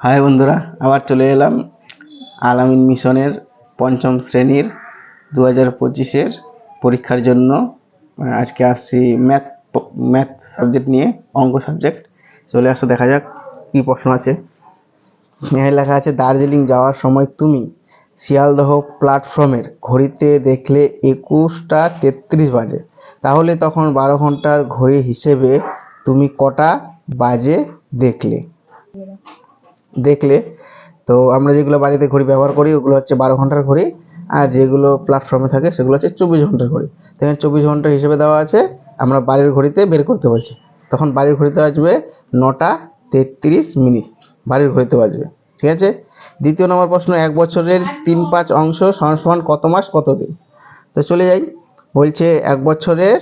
High বন্ধুরা, আবার চলে এলাম আলামিন মিশনের পঞ্চম শ্রেণির দু হাজার পঁচিশের পরীক্ষার জন্য। আজকে আসছি ম্যাথ ম্যাথ সাবজেক্ট নিয়ে, অঙ্ক সাবজেক্ট চলে আসো, দেখা যাক কী প্রশ্ন আছে। এখানে লেখা আছে, দার্জিলিং যাওয়ার সময় তুমি শিয়ালদহ প্ল্যাটফর্মের ঘড়িতে দেখলে একুশটা তেত্রিশ বাজে। তাহলে তখন বারো ঘণ্টার ঘড়ি হিসেবে তুমি কটা বাজে দেখলে? দেখলে। তো আমরা যেগুলো বাড়িতে ঘড়ি ব্যবহার করি, ওগুলো হচ্ছে বারো ঘণ্টার ঘড়ি। আর যেগুলো প্ল্যাটফর্মে থাকে, সেগুলো হচ্ছে চব্বিশ ঘণ্টার ঘড়ি। তো এখানে চব্বিশ ঘণ্টার হিসেবে দেওয়া আছে, আমরা বাড়ির ঘড়িতে বের করতে বলছি। তখন বাড়ির ঘড়িতে আসবে নটা তেত্রিশ মিনিট, বাড়ির ঘড়িতে বাজবে ঠিক আছে? দ্বিতীয় নম্বর প্রশ্ন, এক বছরের তিন পাঁচ অংশ সমান কত মাস, কত দিন? তো চলে যাই। বলছে, এক বছরের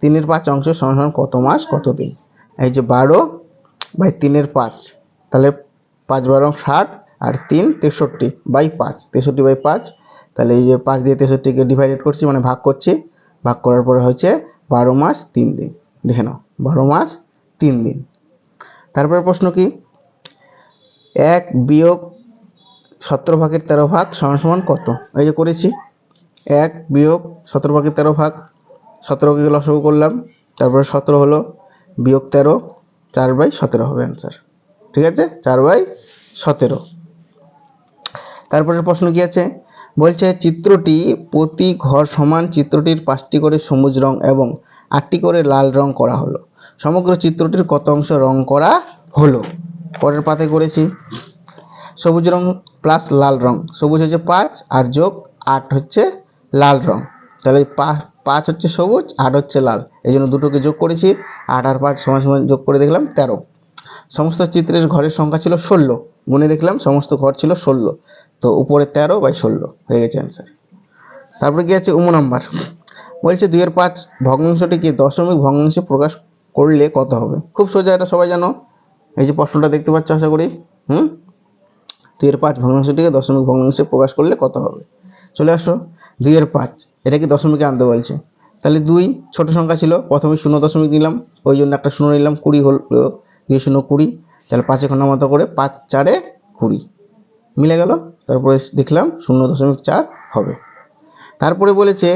তিনের পাঁচ অংশ সমান কত মাস, কত দিন? এই যে বারো বাই তিনের পাঁচ, তাহলে পাঁচ বারো ষাট, আর তিন তেষট্টি বাই পাঁচ। তেষট্টি বাই পাঁচ, তাহলে এই যে পাঁচ দিয়ে তেষট্টিকে ডিভাইডেড করছি মানে ভাগ করছি, ভাগ করার পরে হচ্ছে বারো মাস তিন দিন। দেখে নাও, বারো মাস তিন দিন। তারপরে প্রশ্ন কি? এক বিয়োগ সতেরো ভাগের তেরো ভাগ সমান সমান কত? এই যে করেছি, এক বিয়োগ সতেরো ভাগের তেরো ভাগ, সতেরোকে লসগু করলাম, তারপরে সতেরো হলো বিয়োগ তেরো, চার বাই সতেরো হবে অ্যান্সার ঠিক আছে? চার বাই সতেরো। তারপরে প্রশ্ন কি আছে? বলছে, চিত্রটি প্রতি ঘর সমান চিত্রটির পাঁচটি করে সবুজ রং এবং আটটি করে লাল রং করা হলো। সমগ্র চিত্রটির কত অংশ রং করা হলো? পরের পাতে করেছি। সবুজ রং প্লাস লাল রং। সবুজ হচ্ছে পাঁচ, আর যোগ আট হচ্ছে লাল রং। তাহলে পাঁচ হচ্ছে সবুজ, আট হচ্ছে লাল। এই জন্য দুটোকে যোগ করেছি। আট আর পাঁচ সমান সমান যোগ করে দেখলাম তেরো। সমস্ত চিত্রের ঘরের সংখ্যা ছিল ষোলো। গুনে দেখলাম সমস্ত ঘর ছিল ষোলো। তো উপরে তেরো বাই ষোলো হয়ে গেছে অ্যান্সার তারপরে কি আছে? উম নাম্বার। বলছে দুইয়ের পাঁচ ভগ্নাংশটিকে দশমিক ভগ্নাংশে প্রকাশ করলে কত হবে? খুব সোজা এটা সবাই জানো। এই যে প্রশ্নটা দেখতে পাচ্ছ আশা করি। হুম? দুইয়ের পাঁচ ভগ্নাংশটিকে দশমিক ভগ্নাংশে প্রকাশ করলে কত হবে? চলে আসো। দুইয়ের পাঁচ, এটা কি দশমিকে আনতে বলছে? তাহলে দুই, ছোট সংখ্যা ছিল। প্রথমে শূন্য দশমিক নিলাম। ওই জন্য একটা শূন্য নিলাম, কুড়ি হল। দুই শূন্য কুড়ি, তাহলে পাঁচে খন্ডার মতো করে পাঁচ চারে কুড়ি। মিলে গেল? তারপরে দেখলাম শূন্য দশমিক চার হবে। তারপরে বলেছে,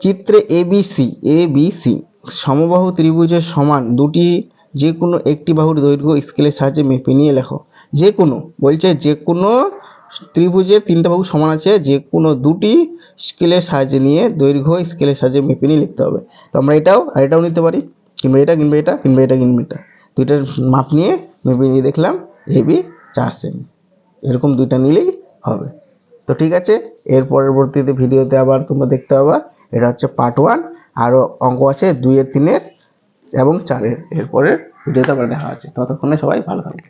চিত্রে A B C, A B C, সমবাহু ত্রিভুজের সমান দুটি যে কোনো একটি বাহুর দৈর্ঘ্য স্কেলের সাহায্যে মেপে নিয়ে লেখো। যে কোনো বলছে যে কোনো ত্রিভুজের তিনটা বাহু সমান আছে যে কোনো দুটি স্কেলের সাহায্যে নিয়ে দৈর্ঘ্য স্কেলের সাহায্যে মেপে নিয়ে লিখতে হবে। তো আমরা এটাও, আর এটাও নিতে পারি। কিংবা এটা কিংবা এটা কিংবা এটা কিংবা এটা। দুইটার মাপ নিয়ে মেপে নিয়ে দেখলাম এবি চার সেমি এরকম দুইটা নিলেই হবে। তো ঠিক আছে, এর পরবর্তীতে ভিডিওতে আবার তোমরা দেখতে পাবা, এটা হচ্ছে পার্ট ওয়ান আরও অঙ্ক আছে দুইয়ের, তিনের এবং চারের। এরপরের ভিডিওতে আবার দেখা আছে ততক্ষণে সবাই ভালো থাকবে।